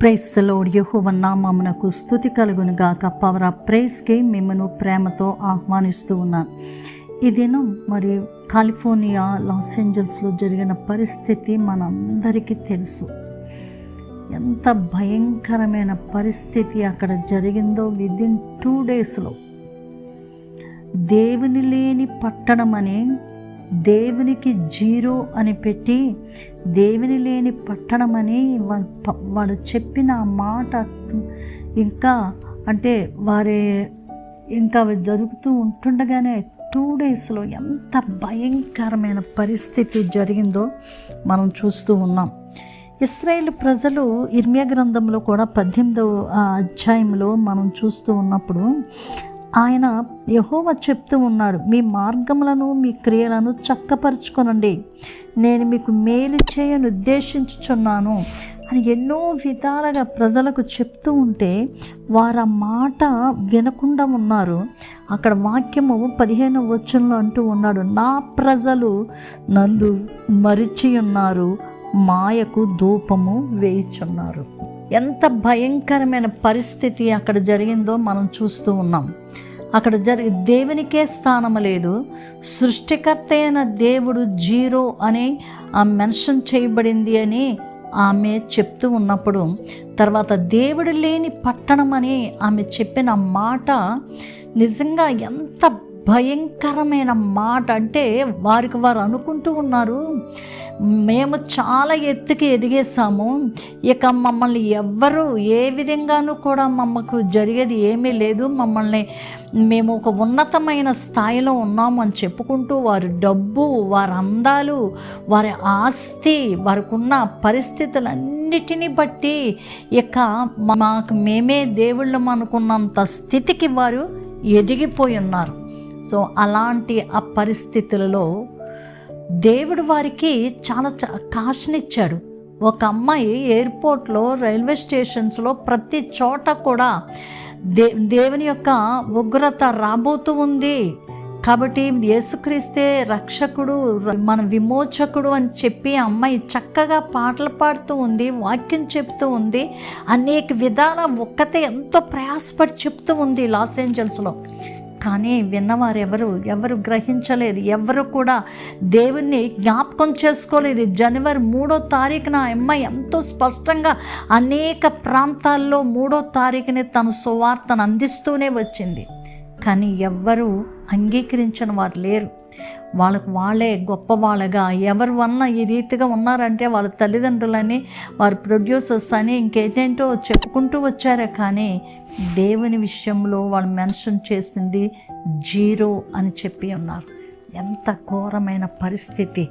ప్రైస్తలోడ్ యహోవ నామమునకు స్థుతి కలుగును గాక. పవర్ ఆఫ్ ప్రైస్కి మిమ్మను ప్రేమతో ఆహ్వానిస్తూ ఉన్నాను. ఈ దినం మరి కాలిఫోర్నియా లాస్ ఏంజల్స్లో జరిగిన పరిస్థితి మనందరికీ తెలుసు. ఎంత భయంకరమైన పరిస్థితి అక్కడ జరిగిందో విదిన్ టూ డేస్లో దేవుని లేని పట్టణం అనే దేవునికి జీరో అని పెట్టి దేవుని లేని పట్టణం అని వాళ్ళు వాళ్ళు చెప్పిన మాట ఇంకా అంటే వారి ఇంకా అవి జరుగుతూ ఉంటుండగానే టూ డేస్లో ఎంత భయంకరమైన పరిస్థితి జరిగిందో మనం చూస్తూ ఉన్నాం. ఇస్రాయేల్ ప్రజలు ఇర్మియా గ్రంథంలో కూడా పద్దెనిమిదవ అధ్యాయంలో మనం చూస్తూ ఉన్నప్పుడు ఆయన యహోవ చెప్తూ ఉన్నాడు మీ మార్గములను మీ క్రియలను చక్కపరుచుకొనండి. నేను మీకు మేలు చేయను ఉద్దేశించుచున్నాను అని ఎన్నో విధాలుగా ప్రజలకు చెప్తూ ఉంటే వారు ఆ మాట వినకుండా ఉన్నారు. అక్కడ వాక్యము పదిహేను వచనంలో అంటూ ఉన్నాడు నా ప్రజలు నన్ను మరిచి ఉన్నారు మాయకు ధూపము వేయిచున్నారు. ఎంత భయంకరమైన పరిస్థితి అక్కడ జరిగిందో మనం చూస్తూ ఉన్నాం. అక్కడ జరిగి దేవునికే స్థానం లేదు. సృష్టికర్త అయిన దేవుడు జీరో అని ఆ మెన్షన్ చేయబడింది అని ఆమె చెప్తూ ఉన్నప్పుడు తర్వాత దేవుడు లేని పట్టణం అని ఆమె చెప్పిన మాట నిజంగా ఎంత భయంకరమైన మాట అంటే వారికి వారు అనుకుంటూ ఉన్నారు. మేము చాలా ఎత్తుకి ఎదిగేసాము ఇక మమ్మల్ని ఎవ్వరు ఏ విధంగానూ కూడా మమ్మకు జరిగేది ఏమీ లేదు. మమ్మల్ని మేము ఒక ఉన్నతమైన స్థాయిలో ఉన్నాము అని చెప్పుకుంటూ వారి డబ్బు వారి అందాలు వారి ఆస్తి వారికున్న పరిస్థితులన్నిటిని బట్టి ఇక మాకు మేమే దేవుళ్ళం అనుకున్నంత స్థితికి వారు ఎదిగిపోయి ఉన్నారు. సో అలాంటి ఆ పరిస్థితులలో దేవుడు వారికి చాలా చ- కాశనిచ్చాడు ఒక అమ్మాయి ఎయిర్పోర్ట్లో రైల్వే స్టేషన్స్లో ప్రతి చోట కూడా దే దేవుని యొక్క ఉగ్రత రాబోతూ ఉంది. కాబట్టి యేసుక్రీస్తే రక్షకుడు మన విమోచకుడు అని చెప్పి ఆ అమ్మాయి చక్కగా పాటలు పాడుతూ ఉంది వాక్యం చెప్తూ ఉంది. అనేక విధాల ఒక్కతే ఎంతో ప్రయాసపడి చెప్తూ ఉంది లాస్ ఏంజల్స్లో. కానీ విన్నవారు ఎవరు? ఎవరు గ్రహించలేదు. ఎవరు కూడా దేవుణ్ణి జ్ఞాపకం చేసుకోలేదు. జనవరి మూడో తారీఖున అమ్మాయి ఎంతో స్పష్టంగా అనేక ప్రాంతాల్లో మూడో తారీఖుని తన సువార్తను అందిస్తూనే వచ్చింది. కానీ ఎవ్వరూ అంగీకరించిన వారు లేరు. వాళ్ళకు వాళ్ళే గొప్ప వాళ్ళగా ఎవరు వలన ఈ రీతిగా ఉన్నారంటే వాళ్ళ తల్లిదండ్రులని వారి ప్రొడ్యూసర్స్ అని ఇంకేంటేంటో చెప్పుకుంటూ వచ్చారే కానీ దేవుని విషయంలో వాళ్ళు మెన్షన్ చేసింది జీరో అని చెప్పి ఉన్నారు. ఎంత ఘోరమైన పరిస్థితి.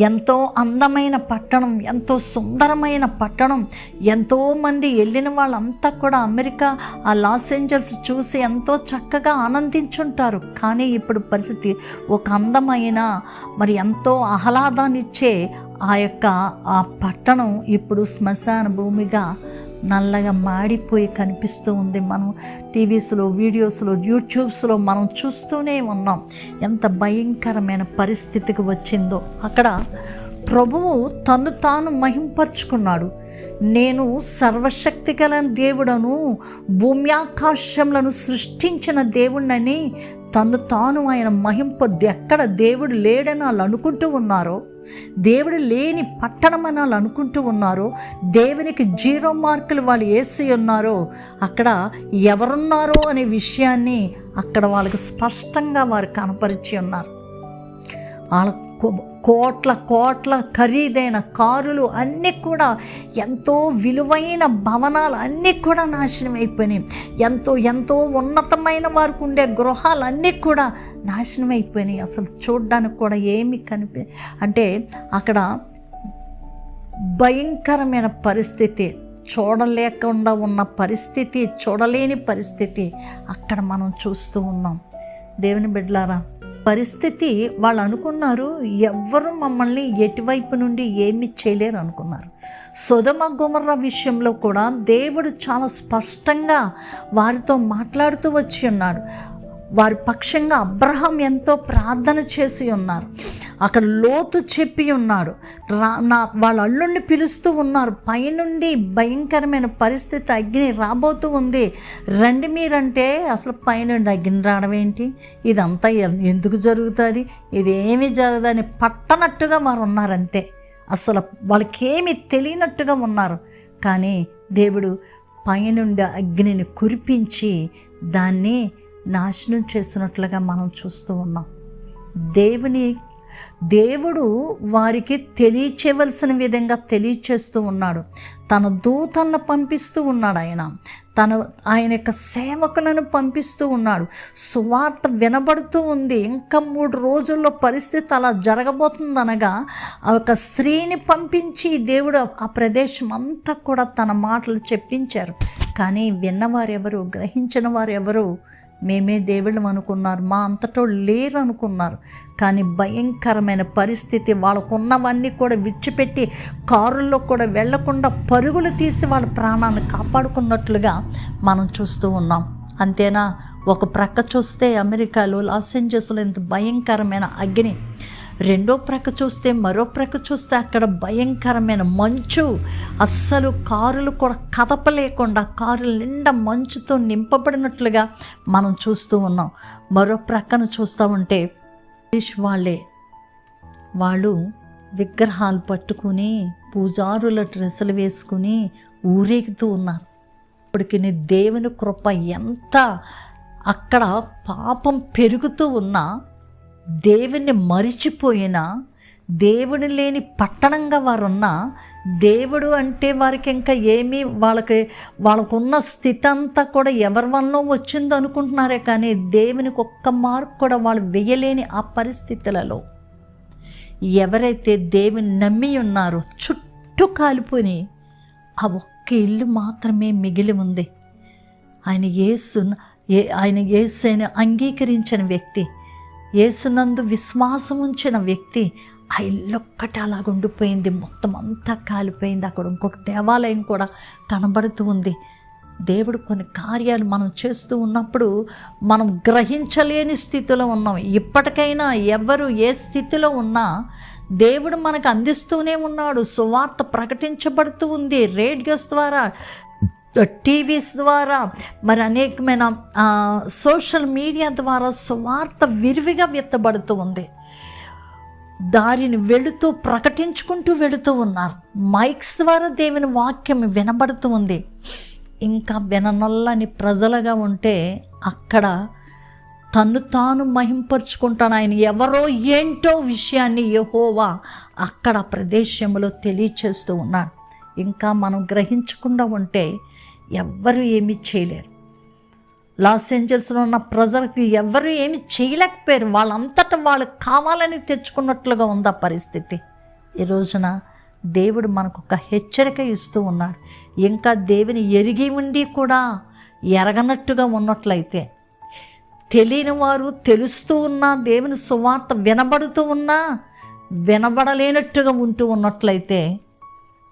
ఎంతో అందమైన పట్టణం ఎంతో సుందరమైన పట్టణం ఎంతోమంది వెళ్ళిన వాళ్ళంతా కూడా అమెరికా ఆ లాస్ ఏంజల్స్ చూసి ఎంతో చక్కగా ఆనందించుంటారు. కానీ ఇప్పుడు పరిస్థితి ఒక అందమైన మరి ఎంతో ఆహ్లాదాన్నిచ్చే ఆ యొక్క ఆ పట్టణం ఇప్పుడు శ్మశాన భూమిగా నల్లగా మాడిపోయి కనిపిస్తూ ఉంది. మనం టీవీస్లో వీడియోస్లో యూట్యూబ్స్లో మనం చూస్తూనే ఉన్నాం. ఎంత భయంకరమైన పరిస్థితికి వచ్చిందో. అక్కడ ప్రభువు తను తాను మహింపరుచుకున్నాడు. నేను సర్వశక్తి గల దేవుడను భూమ్యాకాశములను సృష్టించిన దేవుణ్ణని తను తాను ఆయన మహింప ఎక్కడ దేవుడు లేడని వాళ్ళు అనుకుంటూ ఉన్నారో దేవుడు లేని పట్టణం అని వాళ్ళు అనుకుంటూ ఉన్నారో దేవునికి జీరో మార్కులు వాళ్ళు వేసి ఉన్నారో అక్కడ ఎవరున్నారో అనే విషయాన్ని అక్కడ వాళ్ళకి స్పష్టంగా వారు కనపరిచి ఉన్నారు. వాళ్ళ కో- కోట్ల కోట్ల ఖరీదైన కారులు అన్నీ కూడా ఎంతో విలువైన భవనాలు అన్నీ కూడా నాశనం అయిపోయినాయి. ఎంతో ఎంతో ఉన్నతమైన వారికి ఉండే గృహాలు అన్నీ కూడా నాశనం అయిపోయినాయి అసలు చూడడానికి కూడా ఏమి కనిపి అంటే అక్కడ భయంకరమైన పరిస్థితి. చూడలేకుండా ఉన్న పరిస్థితి చూడలేని పరిస్థితి అక్కడ మనం చూస్తూ ఉన్నాం. దేవుని బిడ్డలారా పరిస్థితి వాళ్ళు అనుకున్నారు ఎవ్వరు మమ్మల్ని ఎటువైపు నుండి ఏమి చేయలేరు అనుకున్నారు. సుధమ గుమర్ర విషయంలో కూడా దేవుడు చాలా స్పష్టంగా వారితో మాట్లాడుతూ వచ్చి ఉన్నాడు. వారి పక్షంగా అబ్రహం ఎంతో ప్రార్థన చేసి ఉన్నారు. అక్కడ లోతు చెప్పి ఉన్నాడు రా నా వాళ్ళ అల్లుడిని పిలుస్తూ ఉన్నారు. పైనుండి భయంకరమైన పరిస్థితి అగ్ని రాబోతూ ఉంది. రండి మీరంటే అసలు పైనుండి అగ్ని రావడం ఏంటి? ఇదంతా ఎందుకు జరుగుతుంది? ఇదేమి జరగదని పట్టనట్టుగా వారు ఉన్నారంతే. అసలు వాళ్ళకేమి తెలియనట్టుగా ఉన్నారు. కానీ దేవుడు పైనుండి అగ్నిని కురిపించి దాన్ని నాశనం చేస్తున్నట్లుగా మనం చూస్తూ ఉన్నాం. దేవుని దేవుడు వారికి తెలియచేయవలసిన విధంగా తెలియచేస్తూ ఉన్నాడు. తన దూతలను పంపిస్తూ ఉన్నాడు ఆయన. తన ఆయన యొక్క సేవకులను పంపిస్తూ ఉన్నాడు. సువార్త వినబడుతూ ఉంది. ఇంకా మూడు రోజుల్లో పరిస్థితి అలా జరగబోతుందనగా ఆ ఒక స్త్రీని పంపించి దేవుడు ఆ ప్రదేశం అంతా కూడా తన మాటలు చెప్పించారు. కానీ విన్నవారెవరు గ్రహించిన వారెవరు మేమే దేవుళ్ళం అనుకున్నారు మా అంతటో లేరు అనుకున్నారు. కానీ భయంకరమైన పరిస్థితి వాళ్ళకున్నవన్నీ కూడా విడిచిపెట్టి కారుల్లో కూడా వెళ్ళకుండా పరుగులు తీసి వాళ్ళ ప్రాణాన్ని కాపాడుకున్నట్లుగా మనం చూస్తూ ఉన్నాం. అంతేనా? ఒక ప్రక్క చూస్తే అమెరికాలో లాస్ ఏంజల్స్లో ఇంత భయంకరమైన అగ్ని రెండో ప్రక్క చూస్తే మరో ప్రక్క చూస్తే అక్కడ భయంకరమైన మంచు. అస్సలు కారులు కూడా కదపలేకుండా కారులు నిండా మంచుతో నింపబడినట్లుగా మనం చూస్తూ ఉన్నాం. మరో ప్రక్కన చూస్తూ ఉంటే బ్రిటిష్ వాళ్ళే వాళ్ళు విగ్రహాలు పట్టుకుని పూజారుల డ్రెస్సులు వేసుకుని ఊరేగుతూ ఉన్నారు. ఇప్పటికి నీ దేవుని కృప ఎంత అక్కడ పాపం పెరుగుతూ ఉన్నా దేవుణ్ణి మరిచిపోయినా దేవుడు లేని పట్టణంగా వారు దేవుడు అంటే వారికి ఇంకా ఏమీ వాళ్ళకి వాళ్ళకున్న స్థితి అంతా కూడా ఎవరి వల్ల వచ్చిందో అనుకుంటున్నారే కానీ దేవునికి ఒక్క మార్పు కూడా వాళ్ళు వేయలేని ఆ పరిస్థితులలో ఎవరైతే దేవుని నమ్మి ఉన్నారో చుట్టూ కాలిపోయి ఆ ఒక్క ఇల్లు మాత్రమే మిగిలి ఉంది. ఆయన యేసు ఏ ఆయన యేసుని అంగీకరించిన వ్యక్తి యేసునందు విశ్వాసం ఉంచిన వ్యక్తి ఆ ఇల్లొక్కటి అలా ఉండిపోయింది మొత్తం అంతా కాలిపోయింది. అక్కడ ఇంకొక దేవాలయం కూడా కనబడుతూ ఉంది. దేవుడు కొన్ని కార్యాలు మనం చేస్తూ ఉన్నప్పుడు మనం గ్రహించలేని స్థితిలో ఉన్నాం. ఇప్పటికైనా ఎవరు ఏ స్థితిలో ఉన్నా దేవుడు మనకు అందిస్తూనే ఉన్నాడు. సువార్త ప్రకటించబడుతూ ఉంది. రేడియోస్ ద్వారా టీవీస్ ద్వారా మరి అనేకమైన సోషల్ మీడియా ద్వారా సువార్త విరివిగా విత్తబడుతూ ఉంది. దారిని వెళుతూ ప్రకటించుకుంటూ వెళుతూ ఉన్నారు. మైక్స్ ద్వారా దేవుని వాక్యం వినబడుతూ ఉంది. ఇంకా విననల్లని ప్రజలుగా ఉంటే అక్కడ తను తాను మహింపరుచుకుంటాను. ఆయన ఎవరో ఏంటో విషయాన్ని యహోవా అక్కడ ప్రదేశంలో తెలియచేస్తూ ఉన్నాడు. ఇంకా మనం గ్రహించకుండా ఉంటే ఎవ్వరూ ఏమీ చేయలేరు. లాస్ ఏంజల్స్లో ఉన్న ప్రజలకు ఎవరు ఏమి చేయలేకపోయారు. వాళ్ళంతటా వాళ్ళు కావాలని తెచ్చుకున్నట్లుగా ఉంది ఆ పరిస్థితి. ఈ రోజున దేవుడు మనకు ఒక హెచ్చరిక ఇస్తూ ఉన్నాడు. ఇంకా దేవుని ఎరిగి ఉండి కూడా ఎరగనట్టుగా ఉన్నట్లయితే తెలియని వారు తెలుస్తూ ఉన్నా దేవుని సువార్త వినబడుతూ ఉన్నా వినబడలేనట్టుగా ఉంటూ ఉన్నట్లయితే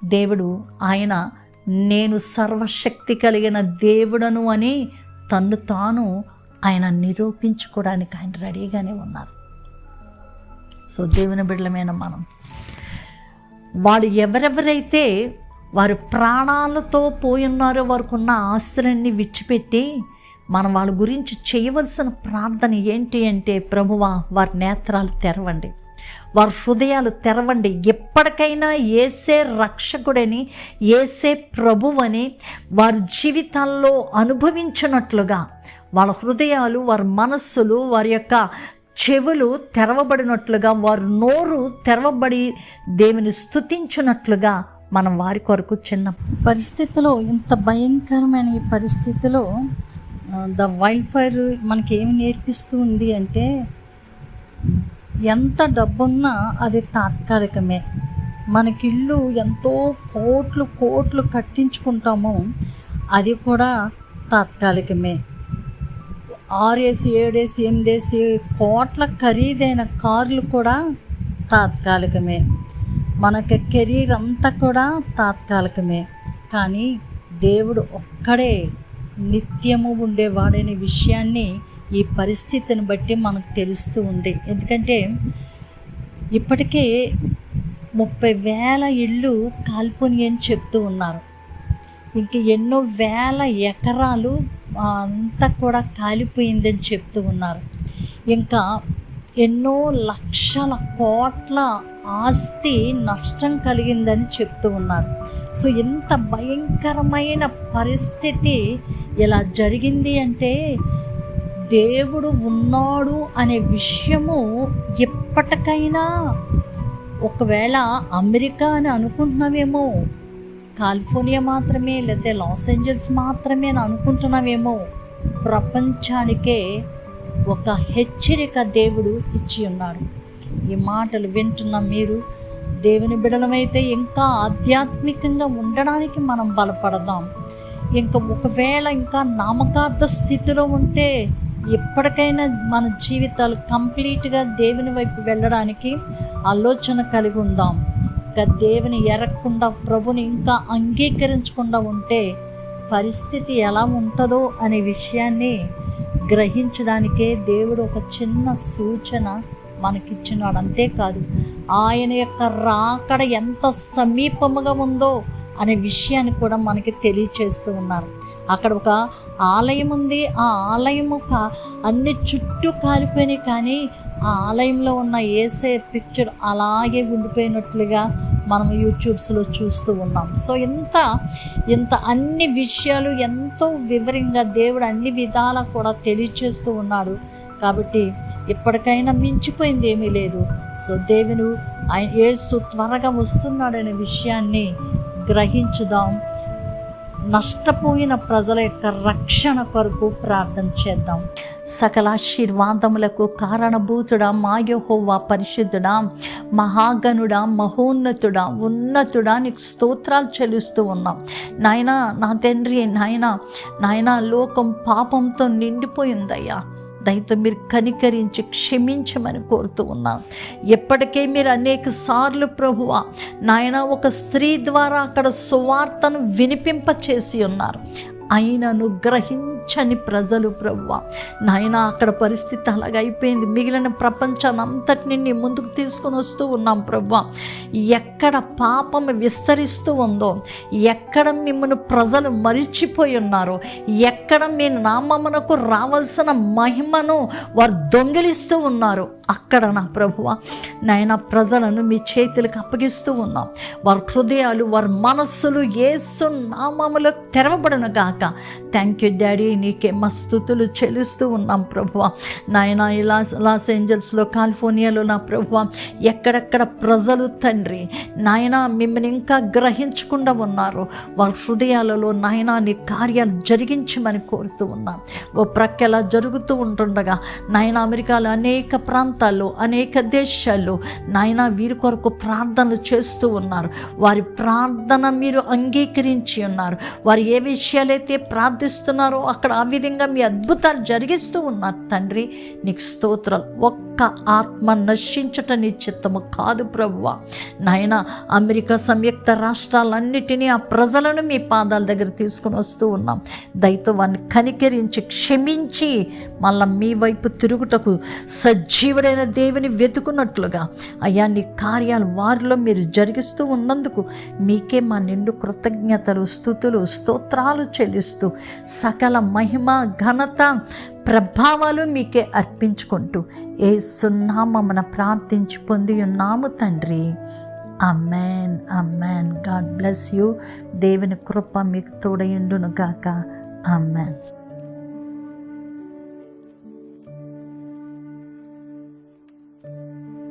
దేవుడు ఆయన నేను సర్వశక్తి కలిగిన దేవుడను అని తను తాను ఆయన నిరూపించుకోవడానికి ఆయన రెడీగానే ఉన్నారు. సో దేవుని బిడ్డలమైన మనం వాళ్ళు ఎవరెవరైతే వారు ప్రాణాలతో పోయున్నారో వారికి ఉన్న ఆస్తులన్నీ విడిచిపెట్టి మనం వాళ్ళ గురించి చేయవలసిన ప్రార్థన ఏంటి అంటే ప్రభువా వారి నేత్రాలు తెరవండి. వారి హృదయాలు తెరవండి. ఎప్పటికైనా ఏసే రక్షకుడని ఏసే ప్రభువని వారి జీవితాల్లో అనుభవించినట్లుగా వాళ్ళ హృదయాలు వారి మనస్సులు వారి యొక్క చెవులు తెరవబడినట్లుగా వారు నోరు తెరవబడి దేవుని స్థుతించినట్లుగా మనం వారి కొరకు చిన్న పరిస్థితిలో ఇంత భయంకరమైన ఈ పరిస్థితిలో ద వైల్డ్ ఫైర్ మనకి ఏమి నేర్పిస్తూ ఉంది అంటే ఎంత డబ్బున్నా అది తాత్కాలికమే. మనకి ఇల్లు ఎంతో కోట్లు కోట్లు కట్టించుకుంటామో అది కూడా తాత్కాలికమే. ఆరేసి ఏడేసి ఎనిమిదేసి కోట్ల ఖరీదైన కార్లు కూడా తాత్కాలికమే. మనకి కెరీర్ అంతా కూడా తాత్కాలికమే. కానీ దేవుడు ఒక్కడే నిత్యము ఉండేవాడనే విషయాన్ని ఈ పరిస్థితిని బట్టి మనకు తెలుస్తూ ఉంది. ఎందుకంటే ఇప్పటికే ముప్పై వేల ఇళ్ళు కాల్పోని అని చెప్తూ ఉన్నారు. ఇంక ఎన్నో వేల ఎకరాలు అంతా కూడా కాలిపోయిందని చెప్తూ ఉన్నారు. ఇంకా ఎన్నో లక్షల కోట్ల ఆస్తి నష్టం కలిగిందని చెప్తూ ఉన్నారు. సో ఇంత భయంకరమైన పరిస్థితి ఇలా జరిగింది అంటే దేవుడు ఉన్నాడు అనే విషయము ఎప్పటికైనా ఒకవేళ అమెరికా అని అనుకుంటున్నావేమో కాలిఫోర్నియా మాత్రమే లేకపోతే లాస్ ఏంజల్స్ మాత్రమే అని అనుకుంటున్నావేమో ప్రపంచానికే ఒక హెచ్చరిక దేవుడు ఇచ్చి ఉన్నాడు. ఈ మాటలు వింటున్న మీరు దేవుని బిడలమైతే ఇంకా ఆధ్యాత్మికంగా ఉండడానికి మనం బలపడదాం. ఇంకా ఒకవేళ ఇంకా నామకార్థ స్థితిలో ఉంటే ఎప్పటికైనా మన జీవితాలు కంప్లీట్గా దేవుని వైపు వెళ్ళడానికి ఆలోచన కలిగి ఉందాం. ఇంకా దేవుని ఎరగకుండా ప్రభుని ఇంకా అంగీకరించకుండా ఉంటే పరిస్థితి ఎలా ఉంటుందో అనే విషయాన్ని గ్రహించడానికే దేవుడు ఒక చిన్న సూచన మనకిచ్చినాడు. అంతేకాదు ఆయన యొక్క రాకడ ఎంత సమీపముగా ఉందో అనే విషయాన్ని కూడా మనకి తెలియచేస్తూ ఉన్నారు. అక్కడ ఒక ఆలయం ఉంది. ఆ ఆలయం ఒక అన్ని చుట్టూ కాలిపోయినాయి కానీ ఆ ఆలయంలో ఉన్న ఏసే పిక్చర్ అలాగే ఉండిపోయినట్లుగా మనం యూట్యూబ్స్లో చూస్తూ ఉన్నాం. సో ఇంత ఇంత అన్ని విషయాలు ఎంతో వివరంగా దేవుడు అన్ని విధాలా కూడా తెలియచేస్తూ ఉన్నాడు. కాబట్టి ఇప్పటికైనా మించిపోయింది ఏమీ లేదు. సో దేవుడు ఆయన ఏసు త్వరగా వస్తున్నాడనే విషయాన్ని గ్రహించుదాం. నష్టపోయిన ప్రజల యొక్క రక్షణ కొరకు ప్రార్థన చేద్దాం. సకల ఆశీర్వాదములకు కారణభూతుడా మాయోహోవా పరిశుద్ధుడా మహాగనుడా మహోన్నతుడా ఉన్నతుడా నీకు స్తోత్రాలు చెల్లిస్తూ ఉన్నాం. నాయన నా తండ్రి నాయన నాయన లోకం పాపంతో నిండిపోయిందయ్యా. దయతో మీరు కనికరించి క్షమించమని కోరుతూ ఉన్నాం. ఎప్పటికే మీరు అనేక సార్లు ప్రభువ నాయన ఒక స్త్రీ ద్వారా అక్కడ సువార్తను వినిపింప చేసి ఉన్నారు. అయినను గ్రహించని ప్రజలు ప్రవ్వ. నాయన అక్కడ పరిస్థితి అలాగ అయిపోయింది. మిగిలిన ప్రపంచాన్ని అంతటిని నీ ముందుకు తీసుకొని వస్తూ ఉన్నాం ప్రవ్వ. ఎక్కడ పాపం విస్తరిస్తూ ఉందో ఎక్కడ మిమ్మల్ని ప్రజలు మరిచిపోయి ఉన్నారో ఎక్కడ మీ నామమునకు రావాల్సిన మహిమను వారు దొంగిలిస్తూ ఉన్నారు అక్కడ నా ప్రభువ నాయన ప్రజలను మీ చేతులకు అప్పగిస్తూ ఉన్నాం. వారి హృదయాలు వారి మనస్సులు ఏసు నామములకు తెరవబడను గాక. థ్యాంక్ యూ డాడీ నీకే మా స్థుతులు చెలుస్తూ ఉన్నాం ప్రభు నాయన లాస్ లాస్ ఏంజల్స్లో కాలిఫోర్నియాలో నా ప్రభు ఎక్కడెక్కడ ప్రజలు తండ్రి నాయన మిమ్మల్ని ఇంకా గ్రహించకుండా ఉన్నారు. వారి హృదయాలలో నాయన నీ కార్యాలు జరిగించమని కోరుతూ ఉన్నాం. ఓ ప్రక్కెలా జరుగుతూ ఉంటుండగా నాయన అమెరికాలో అనేక ప్రాంతాల్లో అనేక దేశాల్లో నాయన వీరి కొరకు ప్రార్థనలు చేస్తూ ఉన్నారు. వారి ప్రార్థన మీరు అంగీకరించి ఉన్నారు. వారు ఏ విషయాలైతే ప్రార్థిస్తున్నారో అక్కడ ఆ విధంగా మీ అద్భుతాలు జరిగిస్తూ ఉన్నారు. తండ్రి నీకు స్తోత్రాలు. ఒక్క ఆత్మ నశించట నీ చిత్తము కాదు ప్రభువ. నాయన అమెరికా సంయుక్త రాష్ట్రాలన్నిటినీ ఆ ప్రజలను మీ పాదాల దగ్గర తీసుకుని వస్తూ ఉన్నాం. దయతో వారిని కనికరించి క్షమించి మళ్ళా మీ వైపు తిరుగుటకు సజీవుడైన దేవుని వెతుకున్నట్లుగా. అయ్యా నీ కార్యాలు వారిలో మీరు జరిగిస్తూ ఉన్నందుకు మీకే మా నిండు కృతజ్ఞతలు స్థుతులు స్తోత్రాలు చెల్లిస్తూ సకల మహిమ ఘనత ప్రభావాలు మీకే అర్పించుకుంటూ ఏ సున్నామన ప్రార్థించి పొంది ఉన్నాము తండ్రి. Amen amen God bless you. దేవుని కృప మీకు తోడయుండును గాక. అమ్మాన్